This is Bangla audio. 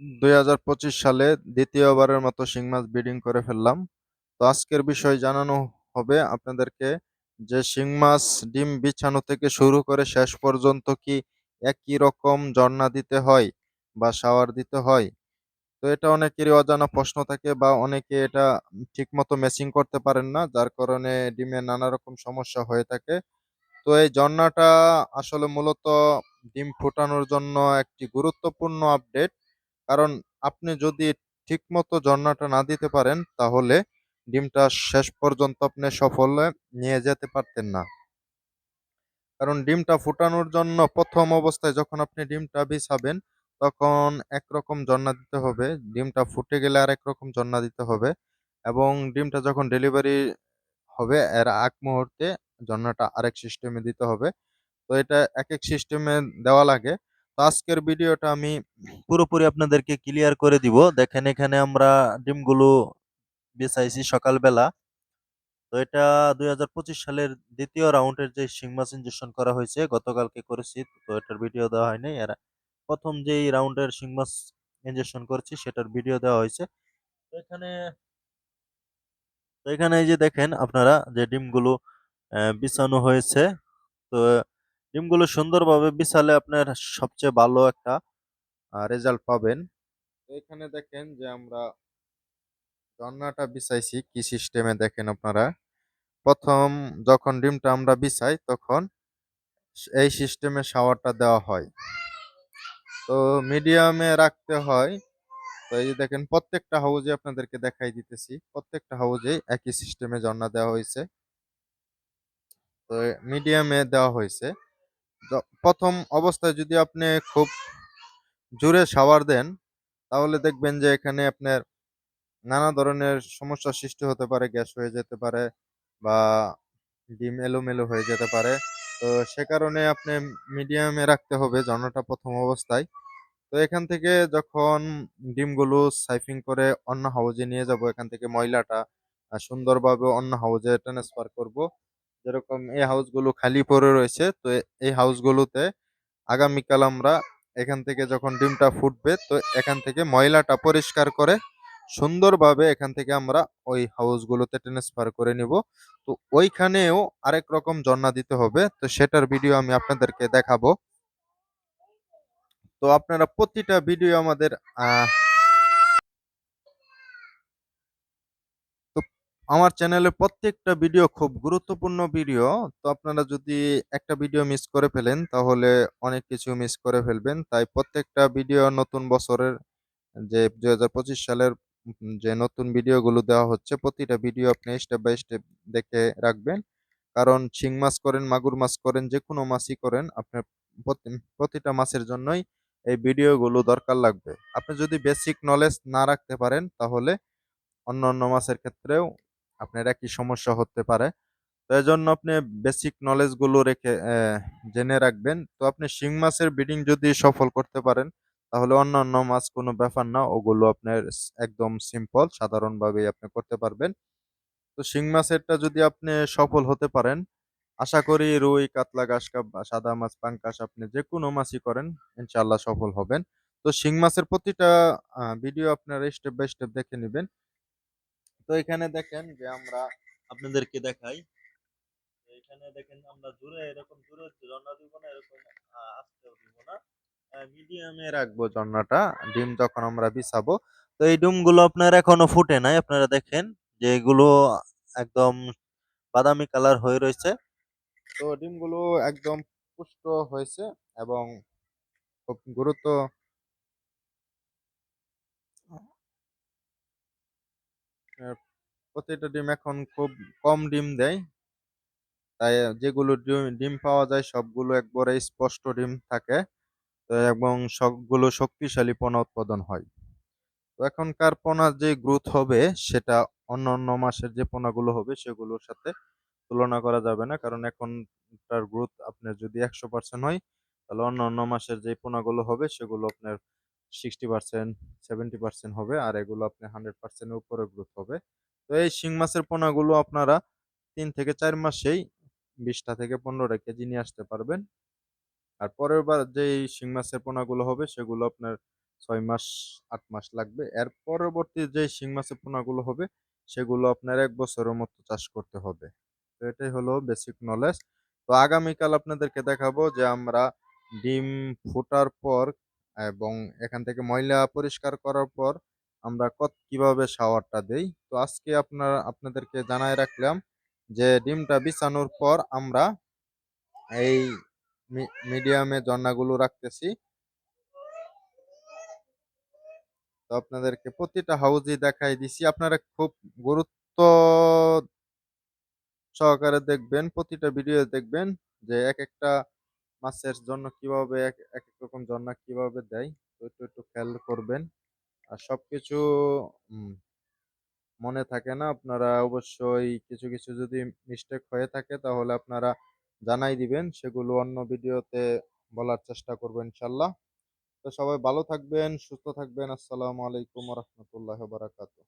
দুই হাজার পঁচিশ সালে দ্বিতীয়বারের মতো শিং মাছ ব্রিডিং করে ফেললাম। তো আজকের বিষয় জানানো হবে আপনাদেরকে যে শিং মাছ ডিম বিছানো থেকে শুরু করে শেষ পর্যন্ত কি একই রকম জন্না দিতে হয় বা শাওয়ার দিতে হয়? তো এটা অনেকেরই অজানা প্রশ্ন থাকে বা অনেকে এটা ঠিকমতো ম্যাচিং করতে পারেন না, যার কারণে ডিমে নানা রকম সমস্যা হয়ে থাকে। তো এই জন্নাটা আসলে মূলত ডিম ফোটানোর জন্য একটি গুরুত্বপূর্ণ আপডেট কারণ আপনি যদি ঠিকমতো জন্নাটা না দিতে পারেন, তাহলে ডিমটা শেষ পর্যন্ত আপনি সফলে নিয়ে যেতে পারতেন না। কারণ ডিমটা ফোটানোর জন্য প্রথম অবস্থায় যখন আপনি ডিমটা বিছাবেন, তখন একরকম জন্না দিতে হবে, ডিমটা ফুটে গেলে আর একরকম জন্না দিতে হবে এবং ডিমটা যখন ডেলিভারি হবে, এর আগ মুহূর্তে জন্নাটা আরেক সিস্টেমে দিতে হবে। তো এটা এক এক সিস্টেমে দেওয়া লাগে। আজকের ভিডিওটা আমি পুরোপুরি আপনাদেরকে ক্লিয়ার করে দিব। দেখেন, এখানে আমরা ডিমগুলো বিছাইছি সকালবেলা। তো এটা দুই হাজার পঁচিশ সালের দ্বিতীয় রাউন্ডের যে শিং মাছ ইনজেকশন করা হয়েছে, গতকালকে করেছি, তো এটার ভিডিও দেওয়া হয়নি। এর প্রথম যেই রাউন্ডের শিং মাছ ইনজেকশন করেছি, সেটার ভিডিও দেওয়া হয়েছে। তো এখানে তো এখানে এই যে দেখেন, আপনারা যে ডিমগুলো বিছানো হয়েছে, তো ডিমগুলো সুন্দরভাবে বিছালে আপনার সবচেয়ে ভালো একটা রেজাল্ট পাবেন। এখানে দেখেন যে আমরা জন্নাটা বিছাইছি কি সিস্টেমে দেখেন আপনারা। প্রথম যখন ডিমটা আমরা বিছাই তখন এই সিস্টেমে শাওয়ারটা দেওয়া হয়। তো মিডিয়ামে রাখতে হয়। তো এই যে দেখেন প্রত্যেকটা হাউজে আপনাদেরকে দেখাই দিতেছি। প্রত্যেকটা হাউজে একই সিস্টেমে ঝর্ণা দেওয়া হয়েছে। তো মিডিয়ামে দেওয়া হয়েছে। প্রথম অবস্থায় যদি আপনি খুব জোরে শাওয়ার দেন, তাহলে দেখবেন যে এখানে আপনার নানা ধরনের সমস্যার সৃষ্টি হতে পারে, গ্যাস হয়ে যেতে পারে বা ডিম এলোমেলো হয়ে যেতে পারে। তো সে কারণে আপনি মিডিয়ামে রাখতে হবে ঝর্ণাটা প্রথম অবস্থায়। তো এখান থেকে যখন ডিমগুলো সাইফিং করে অন্য হাউজে নিয়ে যাব, এখান থেকে ময়লাটা সুন্দরভাবে অন্য হাউজে ট্রান্সফার করব। যেরকম এই হাউসগুলো খালি পড়ে রয়েছে, তো এই হাউসগুলোতে আগামীকাল আমরা এখান থেকে যখন ডিমটা ফুটবে, তো এখান থেকে ময়লাটা পরিষ্কার করে সুন্দরভাবে এখান থেকে আমরা ওই হাউসগুলোতে ট্রান্সফার করে নিব। তো ওইখানেও আরেক রকম জন্না দিতে হবে, তো সেটার ভিডিও আমি আপনাদেরকে দেখাবো। তো আপনারা প্রতিটা ভিডিও আমাদের আহ, তো আমার চ্যানেলে প্রত্যেকটা ভিডিও খুব গুরুত্বপূর্ণ ভিডিও তো আপনারা যদি একটা ভিডিও মিস করে ফেলেন, তাহলে অনেক কিছু মিস করে ফেলবেন। তাই প্রত্যেকটা ভিডিও নতুন বছরের যে দু হাজার পঁচিশ সালের যে নতুন ভিডিওগুলো দেওয়া হচ্ছে, প্রতিটা ভিডিও আপনি স্টেপ বাই স্টেপ দেখে রাখবেন। কারণ শিং মাছ করেন, মাগুর মাছ করেন, যে কোনো মাছই করেন, আপনার প্রতি- প্রতিটা মাছের জন্যই এই ভিডিওগুলো দরকার লাগবে। আপনি যদি বেসিক নলেজ না রাখতে পারেন, তাহলে অন্য অন্য মাছের ক্ষেত্রেও আপনার একই সমস্যা হতে পারে। তো এই জন্য আপনি বেসিক নলেজগুলো রেখে জেনে রাখবেন। তো আপনি শিং মাছের ব্রিডিং যদি সফল করতে পারেন, তাহলে অন্যান্য মাছ কোনো ব্যাপার না। ওগুলো আপনার একদম সিম্পল সাধারণভাবেই আপনি করতে পারবেন। তো শিং মাছেরটা যদি আপনি সফল হতে পারেন, আশা করি রুই, কাতলা ঘাসকাপ বা সাদা মাছ, পাঙ্কাশ আপনি যে কোনো মাছই করেন ইনশাল্লাহ সফল হবেন। তো শিং মাছের প্রতিটা ভিডিও আপনারা স্টেপ বাই স্টেপ দেখে নেবেন। তো এখানে দেখেন যে আমরা আপনাদেরকে দেখাই। এখানে দেখেন আমরা জোরে এরকম জোরে ঝর্ণা দিব না, এরকম আস্তেও দিব না। মিডিয়ামে রাখব ঝর্ণাটা, ডিম যখন আমরা বিছাবো। তো এই ডিমগুলো আপনার এখনও ফুটে নাই, আপনারা দেখেন যে এগুলো একদম বাদামি কালার হয়ে রয়েছে। তো ডিমগুলো একদম পুষ্ট হয়েছে এবং খুব গুরুত্ব প্রতিটা ডিম এখন খুব কম ডিম দেয়। তাই যেগুলো ডিম ডিম পাওয়া যায় সবগুলো একবারে স্পষ্ট ডিম থাকে। এবং সবগুলো শক্তিশালী পোনা উৎপাদন হয়। তো এখনকার পোনার যে গ্রোথ হবে সেটা অন্য অন্য মাসের যে পোনাগুলো হবে সেগুলোর সাথে তুলনা করা যাবে না। কারণ এখনটার গ্রোথ আপনার যদি একশো পার্সেন্ট হয়, তাহলে অন্য অন্য মাসের যে পোনাগুলো হবে সেগুলো আপনার সিক্সটি পার্সেন্ট, সেভেন্টি পার্সেন্ট হবে। আর এগুলো আপনার হান্ড্রেড পার্সেন্টের উপরে গ্রোথ হবে। তো এই শিং মাছের পোনাগুলো আপনারা তিন থেকে চার মাসেই বিশটা থেকে পনেরোটা কেজি নিয়ে আসতে পারবেন। আর পরের বার যে শিং মাছের পোনাগুলো হবে সেগুলো আপনার ছয় মাস, আট মাস লাগবে। এর পরবর্তী যে শিং মাছের পোনাগুলো হবে সেগুলো আপনার এক বছরের মতো চাষ করতে হবে। তো এটাই হলো বেসিক নলেজ তো আগামীকাল আপনাদেরকে দেখাবো যে আমরা ডিম ফোটার পর এবং এখান থেকে ময়লা পরিষ্কার করার পর আমরা কত, কীভাবে শাওয়ারটা দেই? তো আজকে আপনার, আপনাদেরকে জানাই রাখলাম যে ডিমটা বিছানোর পর আমরা এই মিডিয়ামে জন্নাগুলো রাখতেছি। তো আপনাদেরকে প্রতিটা হাউজই দেখাই দিছি। আপনারা খুব গুরুত্ব সহকারে দেখবেন, প্রতিটা ভিডিও দেখবেন যে এক একটা মাছের জন্য কীভাবে, এক এক রকম জন্না কীভাবে দেয়। তো একটু একটু খেয়াল করবেন। আর সবকিছু মনে থাকে না। আপনারা অবশ্যই কিছু কিছু যদি মিস্টেক হয়ে থাকে তাহলে আপনারা জানাই দিবেন। সেগুলো অন্য ভিডিওতে বলার চেষ্টা করব ইনশাল্লাহ। তো সবাই ভালো থাকবেন, সুস্থ থাকবেন। আসসালামু আলাইকুম রহমতুল্লাহ বারাকাতু